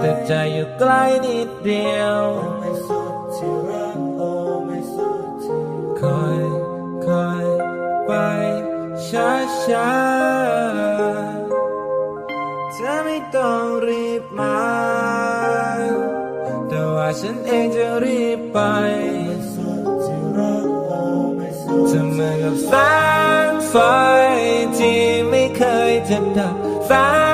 แต่ใจอยู่ใกล้นิดเดียวคอยคอยไปช้าช้าๆเธอไม่ต้องรีบมา แต่ว่าฉันเองจะรีบไปเธอเหมือนกับแสงไฟที่ไม่เคยจะดับแสน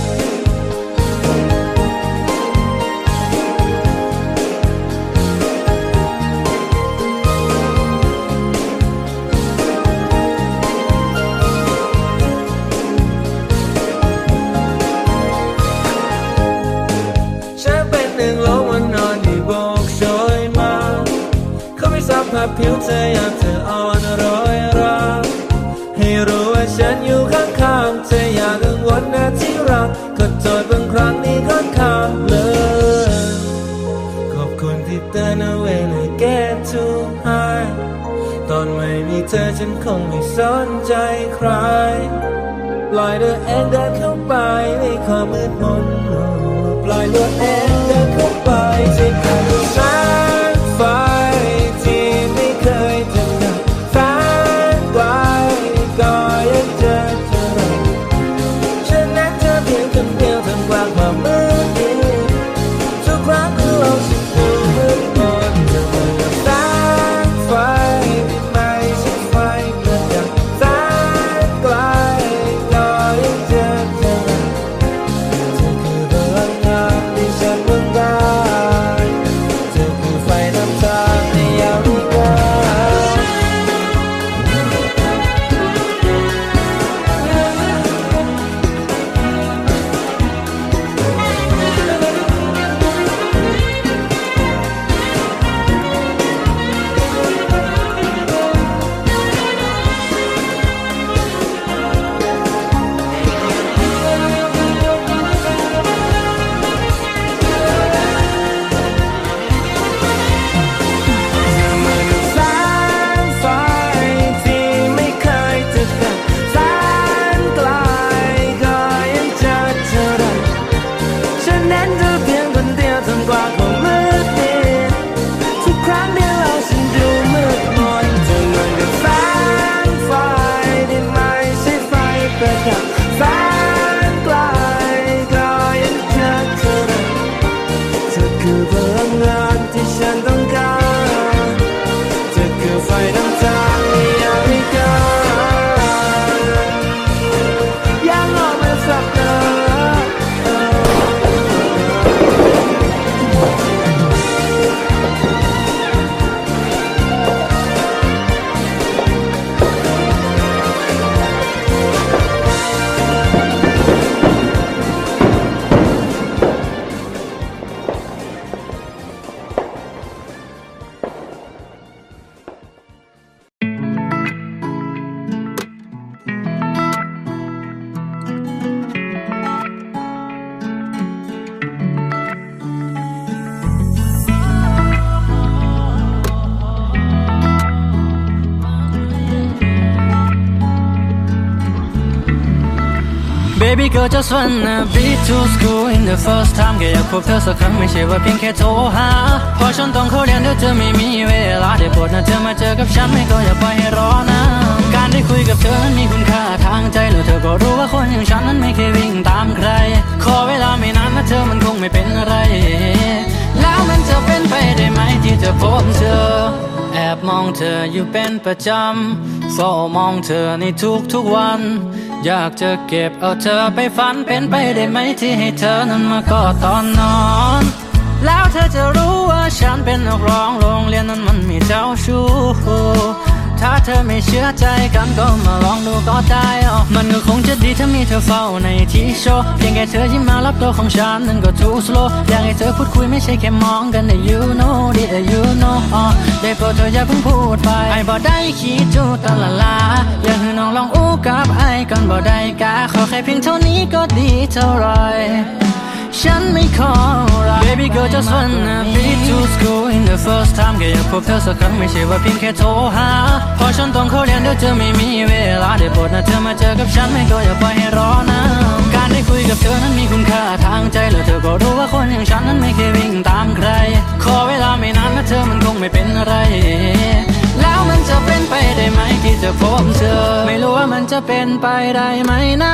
ใจใครปล่อยเธอเองเดินเข้าไปในความมืดมน ป Baby girl just wanna be to school in the first time แค่อยากพบเธอสักครั้งไม่ใช่ว่าเพียงแค่โทรหาเพอฉันต้องเข้าเรียนเดี๋ยเธอไม่มีเวลาได้โปรดนะเธอมาเจอกับฉันไม่ก็อย่าปล่อยให้รอนะการได้คุยกับเธอนั้นมีคุณค่าทางใจแล้วเธอก็รู้ว่าคนอย่างฉันนั้นไม่เคยวิ่งตามใคร ขอเวลาไม่นานนะเธอมันคงไม่เป็นอะไร แล้วมันจะเป็นไปได้ไหมที่จะพบเธอ แอบมองเธออยู่เป็นประจำ เฝ้ามองเธอในทุกทุกๆวัน อยากจะเก็บเอาเธอไปฝันเป็นไปได้ไหมที่ให้เธอนั้นมากอดตอนนอน แล้วเธอจะรู้ว่าฉันเป็นนักร้องโรงเรียนนั้นมันมีเจ้าชู้ ถ้าเธอไม่เชื่อใจกันก็มาลองดูก็ได้ออมันก็คงจะดีถ้ามีเธอเฝ้าในที่โชว์เพียงแค่เธอยิ้มมารับตัวของฉันนั้นก็ too slow อยากให้เธอพูดคุยไม่ใช่แค่มองกันแต่ you know ดิ you know อ๋อได้โปรดเธออย่าเพิ่งพูดไปไอ้บ่ได้คิดจูตละลาอยากให้น้องลองอู้กับไอ้กันบ่ได้กาขอแค่เพียงเท่านี้ก็ดีเท่าไรฉันไม่ขอรัก Baby girl just wanna be to school in the first time แค่อยากพบเธอสักครั้งไม่ใช่ว่าเพียงแค่โทรหาเพราะฉันต้องเข้าเรียนเดี๋ยวเธอไม่มีเวลาได้โปรดนะเธอมาเจอกับฉันไม่ก็อย่าปล่อยให้รอนะการได้คุยกับเธอนั้นมีคุณค่าทางใจแล้วเธอก็รู้ว่าคนอย่างฉันนั้นไม่เคยวิ่งตามใคร ขอเวลาไม่นานนะเธอมันคงไม่เป็นอะไร แล้วมันจะเป็นไปได้ไหมที่จะพบเธอ ไม่รู้ว่ามันจะเป็นไปได้ไหมนะ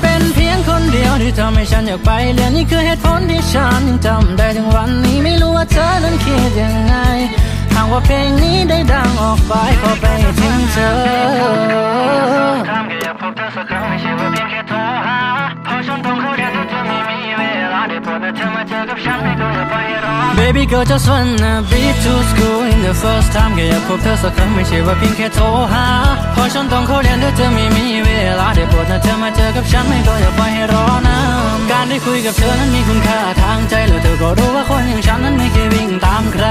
ที่ทำให้ฉันอยากไปเรียนนี่คือเหตุผลที่ฉันยังจำได้ถึงวันนี้ไม่รู้ว่าเธอนั้นคิดยังไง หากว่าเพลงนี้ได้ดังออกไปขอไปถึงเธอทำแค่อยากพบเธอสักครั้งไม่ใช่ว่าเพียงแค่โทรหาเพราะฉันต้องเข้าใจ Baby girl just wanna be to school in the first time แค่อยากพบเธอสักครั้งไม่ใช่ว่าเพียงแค่โทรหาเพราะฉันต้องเข้าเรียนเดี๋ยเธอไม่มีเวลาได้โปรดนะเธอมาเจอกับฉันไม่ก็อย่าไปให้รอนะการได้คุยกับเธอนั้นมีคุณค่าทางใจแล้วเธอก็รู้ว่าคนอย่างฉันนั้นไม่เคยวิ่งตามใคร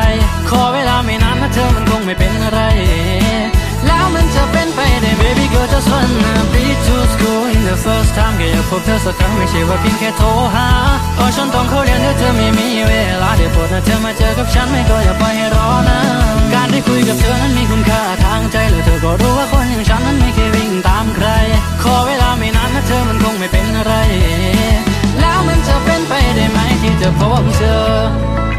ขอเวลาไม่นานนะเธอมันคงไม่เป็นอะไร แล้วมันจะเป็นไปได้ Baby girl just wanna be the first time แค่อยากพบเธอสักครั้งไม่ใช่ว่าเพียงแค่โทรหาเพราะฉันต้องเข้าเรียนเดี๋ยเธอไม่มีเวลาได้โปรดนะเธอมาเจอกับฉันไม่ก็อย่าปล่อยให้รอนะการได้คุยกับเธอนั้นมีคุณค่าทางใจแล้วเธอก็รู้ว่าคนอย่างฉันนั้นไม่เคยวิ่งตามใคร ขอเวลาไม่นานนะเธอมันคงไม่เป็นอะไร แล้วมันจะเป็นไปได้ไหมที่จะพบเธอ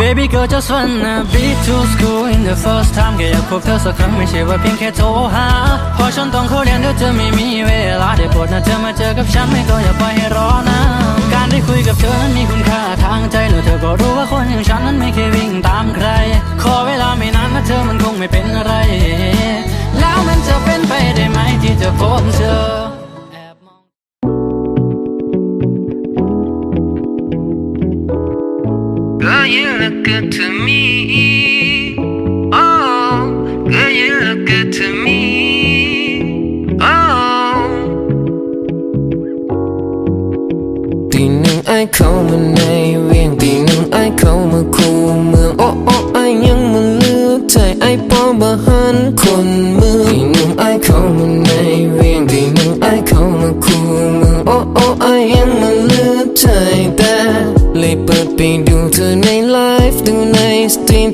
Baby girl just wanna be to school in the first time แค่อยากพบเธอสักครั้งไม่ใช่ว่าเพียงแค่โทรหาเพราะฉันต้องเข้าเรียนเดี๋ยวเธอไม่มีเวลาได้โปรดนะเธอมาเจอกับฉันไม่ก็อย่าปล่อยให้รอนะการได้คุยกับเธอนั้นมีคุณค่าทางใจแล้วเธอก็รู้ว่าคนอย่างฉันนั้นไม่เคยวิ่งตามใคร ขอเวลาไม่นานนะเธอมันคงไม่เป็นอะไร แล้วมันจะเป็นไปได้ไหมที่จะพบเธอ good to me. Oh, girl, you look good to me. Oh. ตีหนึ่งไอเข้ามาในเวียง ตีหนึ่งไอเข้ามาคูเมือง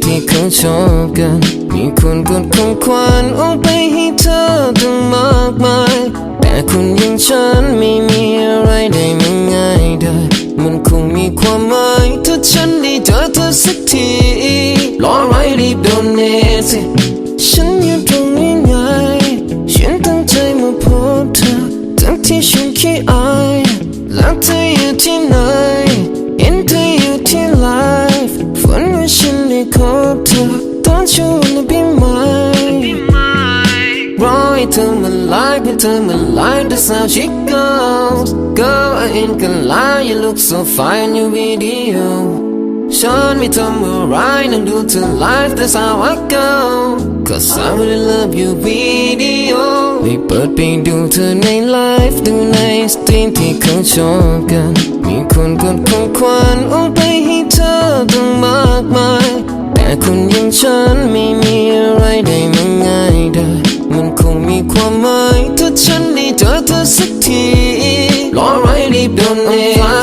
ที่เคยชอบกัน มีคนกดของขวัญเอาไปให้เธอตั้งมากมาย แต่คนอย่างฉันไม่มีอะไรได้มาง่ายได้มันคงมีความหมายถ้าฉันได้เจอเธอสักทีรอไรรีบโดนเนสิฉันอยู่ That's how she goes Girl I ain't gonna lie You look so fine you video ฉันไม่ทำอะไรนั่งดูเธอไลฟ์ That's how I go Cause I really love you video ได้เปิดไปดูเธอในไลฟ์ดูในสตรีมที่เขาชอบกัน มีคนกดของขวัญโอนไปให้เธอตั้งมากมาย แต่คนอย่างฉันไม่มีอะไรได้มาง่ายได้มันคงมีความหมาย ฉันได้เจอเธอสักทีรอไรรีบโดนเอ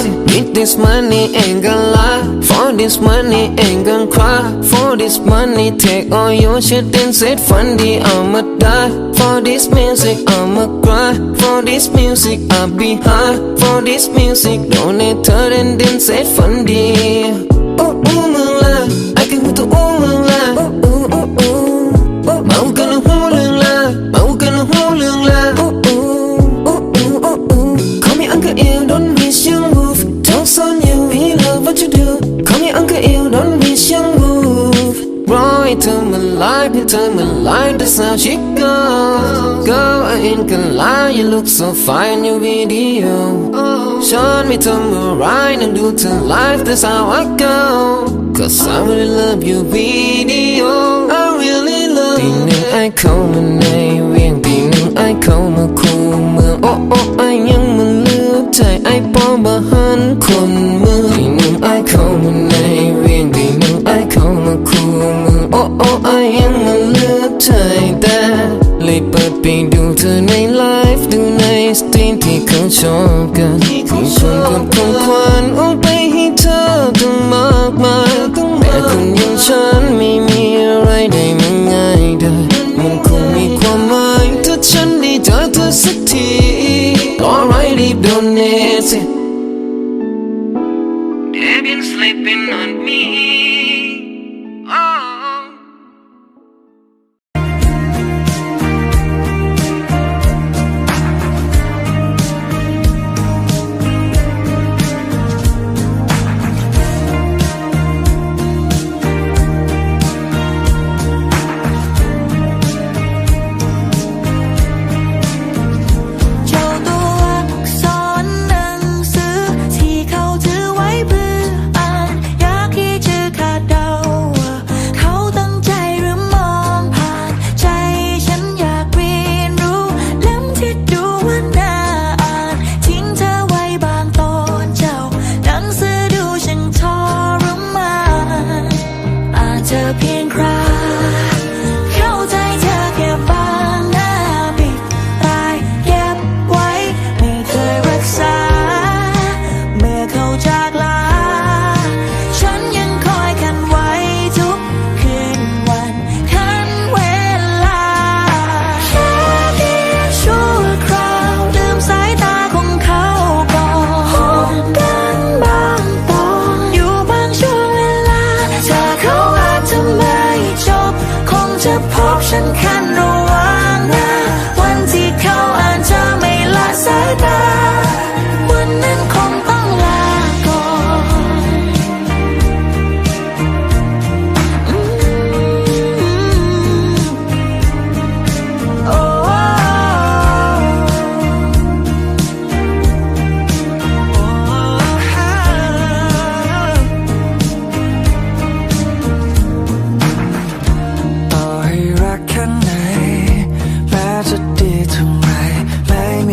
ง Need this money ain't gonna lie For this money ain't gonna cry For this money take all your shit and set fundy I'ma die For this music I'ma cry For this music I'll be high For this music donate เธอ and then set fundy โอ้ life into my life that's how she goes Girl I ain't gonna lie you look so fine in your video Show me to my right and do to life that's how I go Cause I really love your video I really love ตีหนึ่งไอเข้ามาในเวียงตีหนึ่งไอเข้ามาคูเมืองโอ้โอ้ไอยังมันเหลือใจไอปอบ่หันคนเมืองตีหนึ่งไอเข้ามาในเวียงตีหนึ่งไอเข้ามาคูเมืองโอ้โอ้ไอยังมัน น เหลือใจแต่เลยเปิดไปดูเธอในไลฟ์ดูในสตรีมที่เขาชอบกันมีคนกดของขวัญโอนไปให้เธอตั้งมากมายแต่คนอย่างฉัน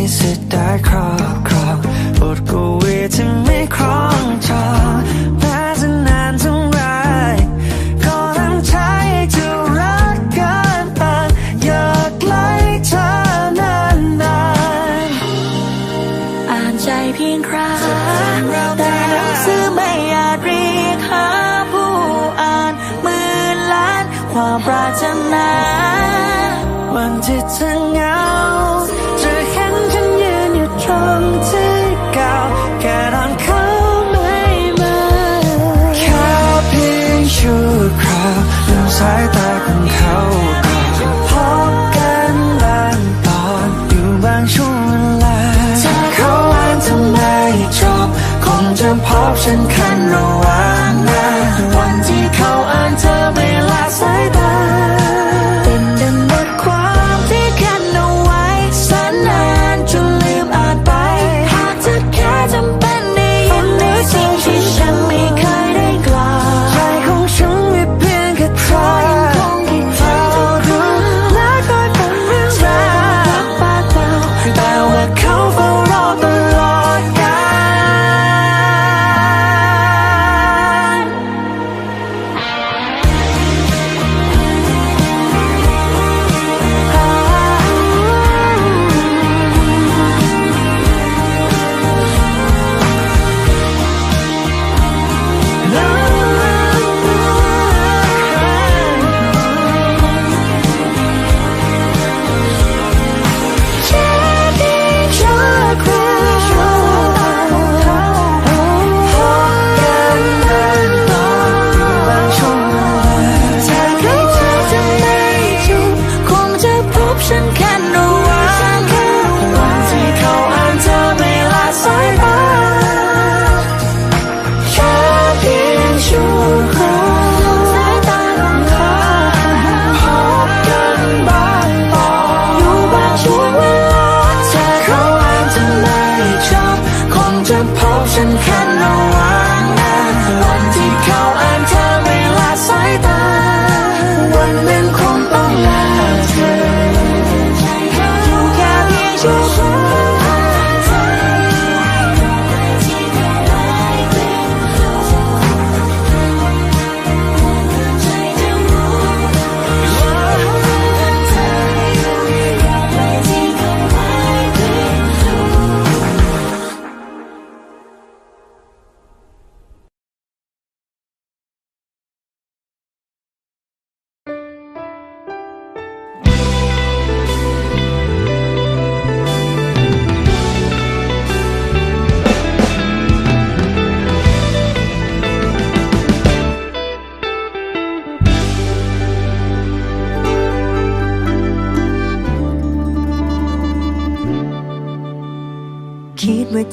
ไม่มีสิ อบฉันคันระว่าง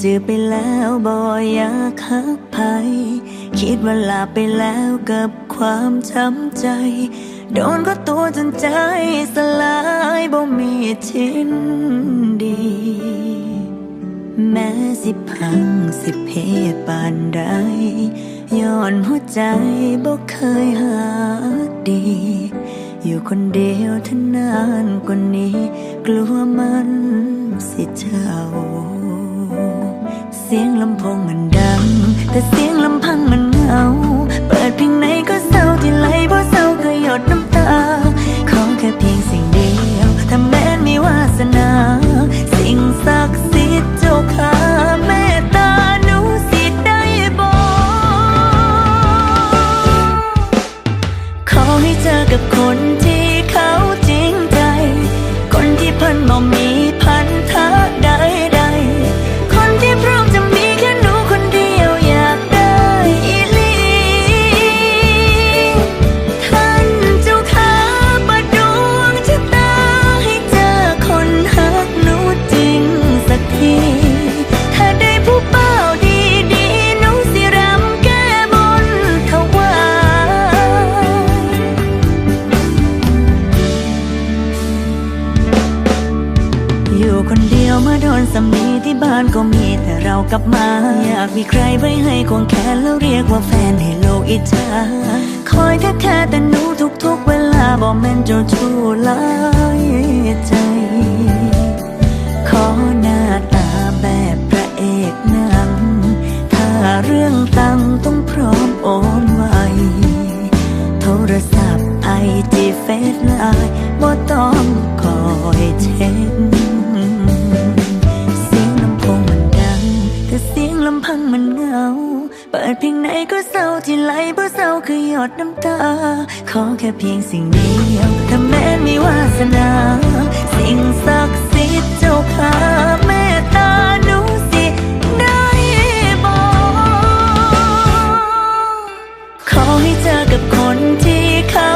เจอไปแล้วบ่อยากหักไปคิดว่าลาไปแล้วกับความช้ำใจ โดนก็ตัวจนใจสลายบ่มีชิ้นดี แม้สิพังสิเพปานใดย้อนหัวใจบ่เคยหาดี อยู่คนเดียวทนานกว่านี้ กลัวมันสิเจ้า เสียงลำโพงมันดัง แต่เสียงลำพังมันเหงา เปิดเพลงไหนก็เศร้าที่ไหลเพราะเศร้าก็หยดน้ำตา ขอแค่เพียงสิ่งเดียวถ้าแม้นมีวาสนา สิ่งศักดิ์สิทธิ์เจ้าข้าเมตตาหนูสิได้บอกขอให้เจอกับคน เจ้าชู้หลายใจ ขอหน้าตาแบบพระเอกหนัง ถ้าเรื่องตังต้องพร้อมโอนไว โทรศัพท์ไอจีเฟซไลน์บ่ต้อง เพียงไหนก็เศร้าที่ไหลเพราะเศร้าคือหยดน้ำตา ขอแค่เพียงสิ่งเดียวถ้าแม้มีวาสนา สิ่งศักดิ์สิทธิ์เจ้าข้าเมตตาหนูสิได้บอกขอให้เจอกับคนที่เขา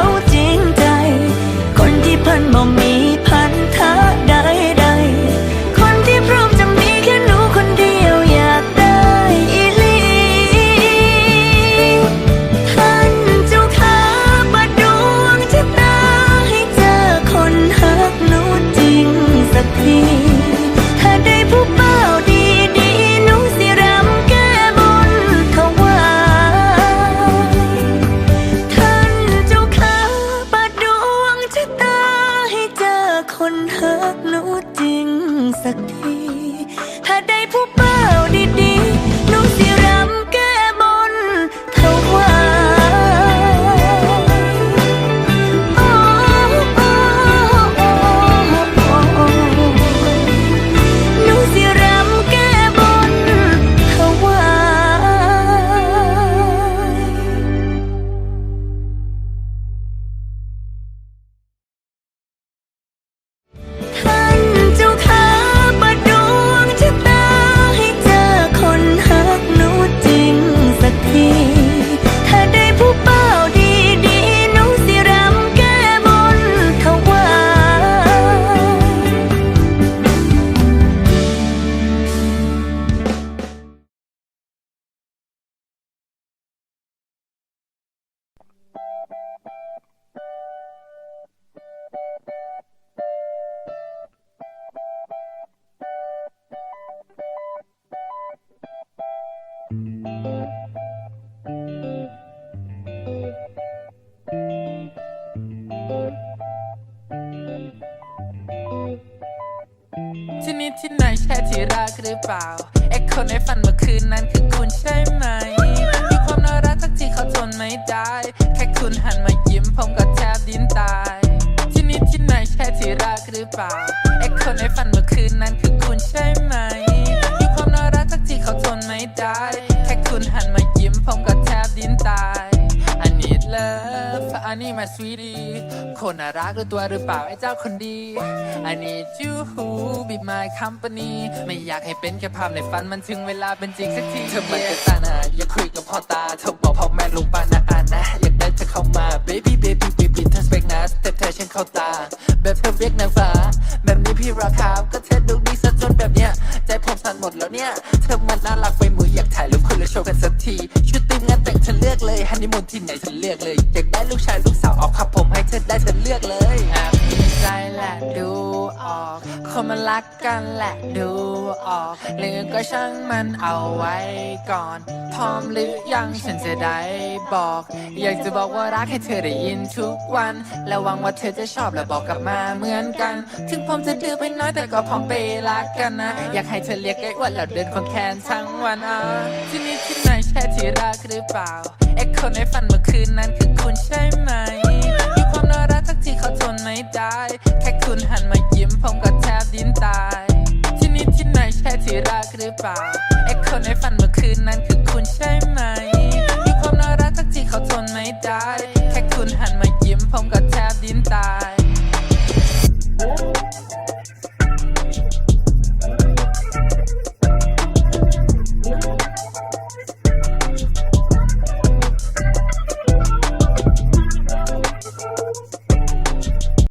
รั คนน่ารักรือตัวหรือเปล่าไอ้เจ้าคนดี I need you be my company ไม่อยากให้เป็นแค่ภาพในฝันมันถึงเวลาเป็นจริงสักทีเธอมันจะตานาอย่าคุยกับพ่อตาเธอบอกพ่อแม่ลุงป้านาอานะ อยากได้เธอเข้ามา baby baby baby เธอสเปกนะสเต็ปเธอฉันเข้าตา แบบเธอเรียกนางฟ้าแบบนี้พี่ราคาก็เธอดูดีซะจนแบบเนี้ยใจผมสั่นหมดแล้วเนี่ย เธอมันน่ารักไปมืออยากถ่ายรูปคุณแล้วโชว์กันสักทีชุดตีมงานแต่ง เลือกเลยฮันนีมูนที่ไหนเธอเลือกเลยอยากได้ลูกชายลูกสาวเอาครับผมให้เธอได้เธอเลือกเลยแอบมีใจแหละดูออกคนมันรักกันแหละดูออกหรือก็ช่างมันเอาไว้ก่อน พร้อมหรือยังฉันจะได้บอก อยากจะบอกว่ารักให้เธอได้ยินทุกวัน และหวังว่าเธอจะชอบและบอกกลับมาเหมือนกัน ถึงผมจะดื้อไปน้อยแต่ก็พร้อมไปรักกันนะ อยากให้เธอเรียกไอ้อวนแล้วเดินคนแคนทั้งวันอะที่นี่ที่ไหนใช่ที่รักหรือเปล่าไอ้คนในฝันเมื่อคืนนั้นคือคุณใช่ไหม มีความน่ารักสักที่เขาทนไม่ได้ แค่คุณหันมายิ้มผมก็แทบดิ้นตาย ที่นี่ที่ไหนใช่ที่รักหรือเปล่า ไอ้คนในฝันเมื่อคืนนั้นคือคุณใช่ไหม มีความน่ารักสักที่เขาทนไม่ได้ แค่คุณหันมายิ้มผมก็แทบดิ้นตาย